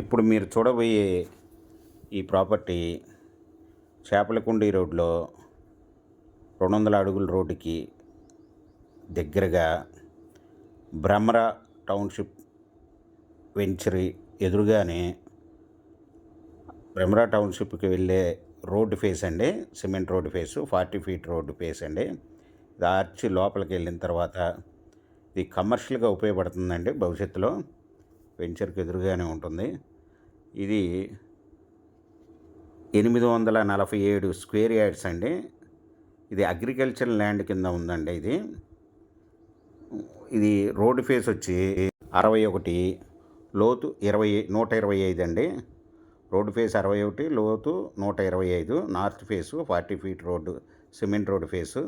ఇప్పుడు మీరు చూడబోయే ఈ ప్రాపర్టీ చేపలకుండి రోడ్లో రెండు వందల అడుగుల రోడ్డుకి దగ్గరగా భ్రమర టౌన్షిప్ వెంచరీ ఎదురుగానే భ్రమర టౌన్షిప్కి వెళ్ళే రోడ్డు ఫేస్ అండి cement road face forty feet road face అండి. ఇది ఆర్చి లోపలికి వెళ్ళిన తర్వాత ఇది కమర్షియల్గా ఉపయోగపడుతుందండి భవిష్యత్తులో. వెంచర్కి ఎదురుగానే ఉంటుంది. ఇది ఎనిమిది వందల నలభై ఏడు స్క్వేర్ యార్డ్స్ అండి. ఇది అగ్రికల్చర్ ల్యాండ్ కింద ఉందండి ఇది. ఇది రోడ్డు ఫేస్ వచ్చి అరవై ఒకటి లోతు ఇరవై నూట ఇరవై ఐదు అండి. రోడ్డు ఫేస్ అరవై ఒకటి లోతు నూట ఇరవై ఐదు north face forty feet road cement road face.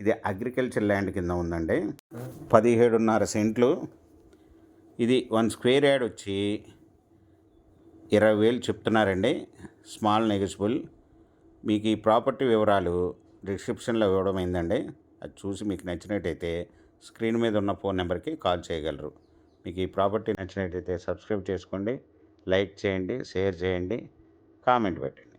ఇది అగ్రికల్చర్ ల్యాండ్ కింద ఉందండి. పదిహేడున్నర సెంట్లు ఇది వన్ స్క్వేర్ యాడ్ వచ్చి ఇరవై వేలు చెప్తున్నారండి. స్మాల్ నెగిజిబుల్ మీకు ఈ ప్రాపర్టీ వివరాలు డిస్క్రిప్షన్లో ఇవ్వడం అయిందండి. అది చూసి మీకు నచ్చినట్టయితే స్క్రీన్ మీద ఉన్న ఫోన్ నెంబర్కి కాల్ చేయగలరు. మీకు ఈ ప్రాపర్టీ నచ్చినట్టయితే సబ్స్క్రైబ్ చేసుకోండి లైక్ చేయండి షేర్ చేయండి కామెంట్ పెట్టండి.